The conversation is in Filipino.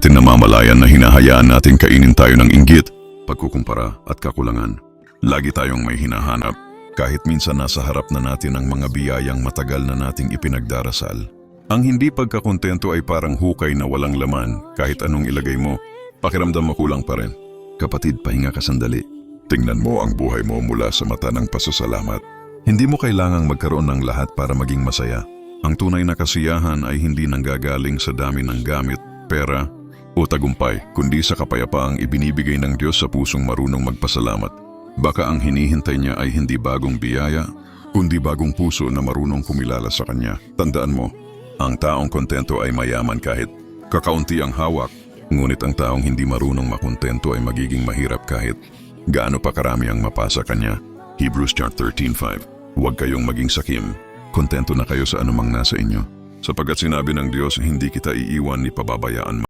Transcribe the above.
natin namamalayan na hinahayaan natin kainin tayo ng inggit, pagkukumpara at kakulangan. Lagi tayong may hinahanap, kahit minsan nasa harap na natin ang mga biyayang matagal na nating ipinagdarasal. Ang hindi pagkakontento ay parang hukay na walang laman, kahit anong ilagay mo, pakiramdam mo kulang pa rin. Kapatid, pahinga ka sandali. Tingnan mo ang buhay mo mula sa mata ng pasasalamat. Hindi mo kailangang magkaroon ng lahat para maging masaya. Ang tunay na kasiyahan ay hindi nanggagaling sa dami ng gamit, pera, o tagumpay, kundi sa kapayapaang ibinibigay ng Diyos sa pusong marunong magpasalamat. Baka ang hinihintay niya ay hindi bagong biyaya, kundi bagong puso na marunong kumilala sa Kanya. Tandaan mo, ang taong kontento ay mayaman kahit kakaunti ang hawak, ngunit ang taong hindi marunong makontento ay magiging mahirap kahit gaano pa karami ang mapasa kanya. Hebrews chart 13.5 Huwag kayong maging sakim, kontento na kayo sa anumang nasa inyo. Sapagkat sinabi ng Diyos, hindi kita iiwan ni pababayaan